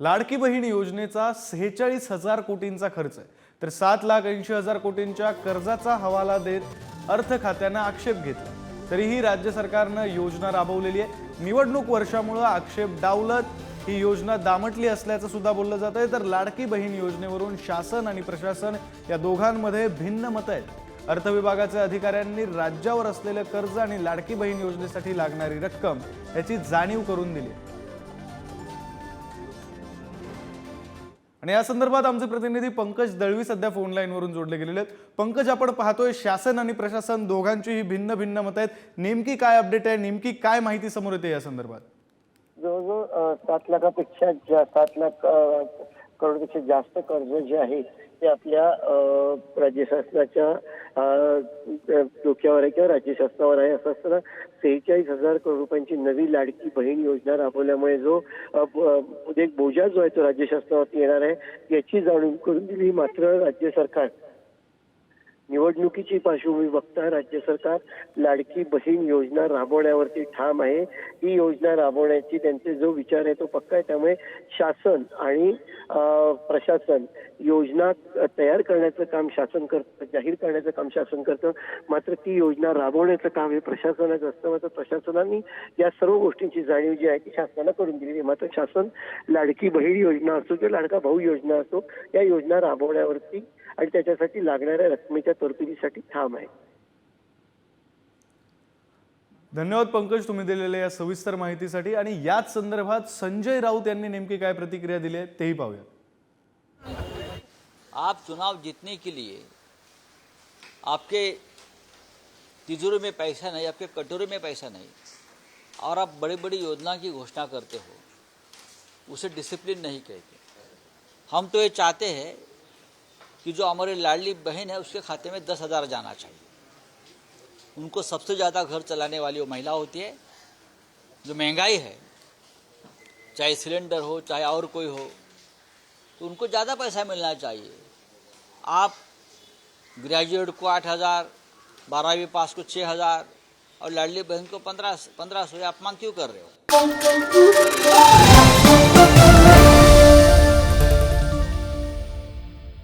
लाडकी बहीण योजनेचा सेहेचाळीस हजार कोटींचा खर्च आहे. तर सात लाख ऐंशी हजार कोटींच्या कर्जाचा हवाला देत अर्थ खात्यानं आक्षेप घेतला. तरीही राज्य सरकारनं योजना राबवलेली आहे. निवडणूक वर्षामुळं आक्षेप डावलत ही योजना दामटली असल्याचं सुद्धा बोललं जात आहे तर लाडकी बहीण योजनेवरून शासन आणि प्रशासन या दोघांमध्ये भिन्न मतं आहेत. अर्थ विभागाच्या अधिकाऱ्यांनी राज्यावर असलेलं कर्ज आणि लाडकी बहीण योजनेसाठी लागणारी रक्कम याची जाणीव करून दिली आणि या संदर्भात आमचे प्रतिनिधी पंकज दळवी सध्या फोन लाईनवरून जोडले गेलेले आहेत. पंकज आपण पाहतोय शासन आणि प्रशासन दोघांचीही भिन्न भिन्न मत आहेत. नेमकी काय अपडेट आहे? नेमकी काय माहिती समोर येते या संदर्भात? जवळजवळ सात लाखापेक्षा सात लाख करोडपेक्षा जास्त कर्ज जे आहे ते आपल्या राज्य शासनाच्या डोक्यावर आहे किंवा राज्य शासनावर आहे. असं असताना सेहेचाळीस हजार करोड रुपयांची नवी लाडकी बहीण योजना राबवल्यामुळे जो एक बोजा जो आहे तो राज्य शासनावरती येणार आहे याची जाणीव करून दिली मात्र राज्य सरकार. निवडणुकीची पार्श्वभूमी बघता राज्य सरकार लाडकी बहीण योजना राबवण्यावरती ठाम आहे. ही योजना राबवण्याची त्यांचे जो विचार आहे तो पक्का आहे. त्यामुळे शासन आणि प्रशासन योजना तयार करण्याचं काम शासन करतं जाहीर करण्याचं काम शासन करतं. मात्र ती योजना राबवण्याचं काम हे प्रशासनाचं असतं. मात्र प्रशासनाने या सर्व गोष्टींची जाणीव जी आहे ती शासनाला करून दिलेली मात्र शासन लाडकी बहीण योजना असो किंवा लाडका भाऊ योजना असो या योजना राबवण्यावरती आणि त्याच्यासाठी लागणाऱ्या रकमेच्या तरतुदीसाठी ठाम आहे. धन्यवाद पंकज तुम्ही दिलेल्या या सविस्तर माहितीसाठी. आणि याच संदर्भात संजय राऊत यांनी नेमकी काय प्रतिक्रिया दिली आहे तेही पाहूया आप चुनाव जीतने के लिए आपके तिजोरी में पैसा नहीं आपके कटोरे में पैसा नहीं और आप बड़ी बड़ी योजना की घोषणा करते हो उसे डिसिप्लिन नहीं कहते। हम तो ये चाहते हैं कि जो हमारी लाडली बहन है, उसके खाते में दस हज़ार जाना चाहिए। उनको सबसे ज़्यादा घर चलाने वाली वो महिला होती है, जो महँगाई है, चाहे सिलेंडर हो, चाहे और कोई हो तो उनको ज़्यादा पैसा मिलना चाहिए। आप ग्रेजुएट को आठ हज़ार, बारहवीं पास को छः हज़ार, और लाडली बहन को पंद्रह पंद्रह सौ ये अपमान क्यों कर रहे हो?